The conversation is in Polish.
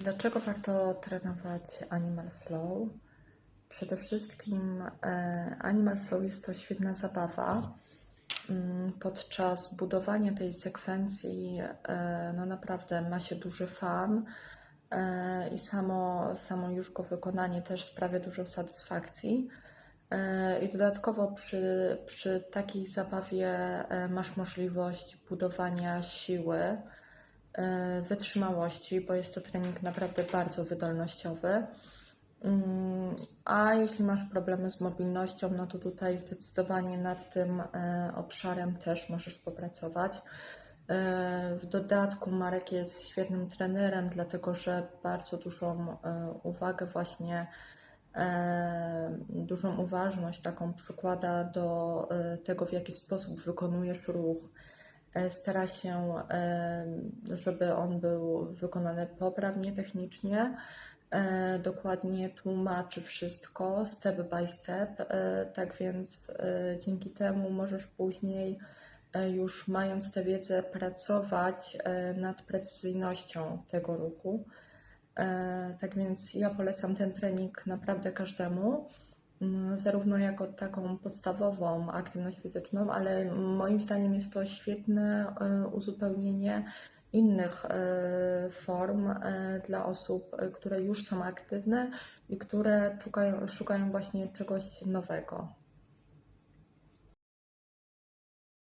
Dlaczego warto trenować Animal Flow? Przede wszystkim e, Animal Flow jest to świetna zabawa. Mm, Podczas budowania tej sekwencji, e, no naprawdę ma się duży fan e, i samo, samo już go wykonanie też sprawia dużo satysfakcji. I dodatkowo przy, przy takiej zabawie masz możliwość budowania siły, wytrzymałości, bo jest to trening naprawdę bardzo wydolnościowy. Mm, A jeśli masz problemy z mobilnością, no to tutaj zdecydowanie nad tym e, obszarem też możesz popracować. E, W dodatku Marek jest świetnym trenerem, dlatego że bardzo dużą e, uwagę właśnie e, dużą uważność taką przykłada do e, tego, w jaki sposób wykonujesz ruch. E, Stara się, e, żeby on był wykonany poprawnie technicznie. E, Dokładnie tłumaczy wszystko step by step, tak więc dzięki temu możesz później, już mając tę wiedzę, pracować nad precyzyjnością tego ruchu. Tak więc ja polecam ten trening naprawdę każdemu, zarówno jako taką podstawową aktywność fizyczną, ale moim zdaniem jest to świetne e, uzupełnienie innych e, form e, dla osób, które już są aktywne i które szukają, szukają właśnie czegoś nowego.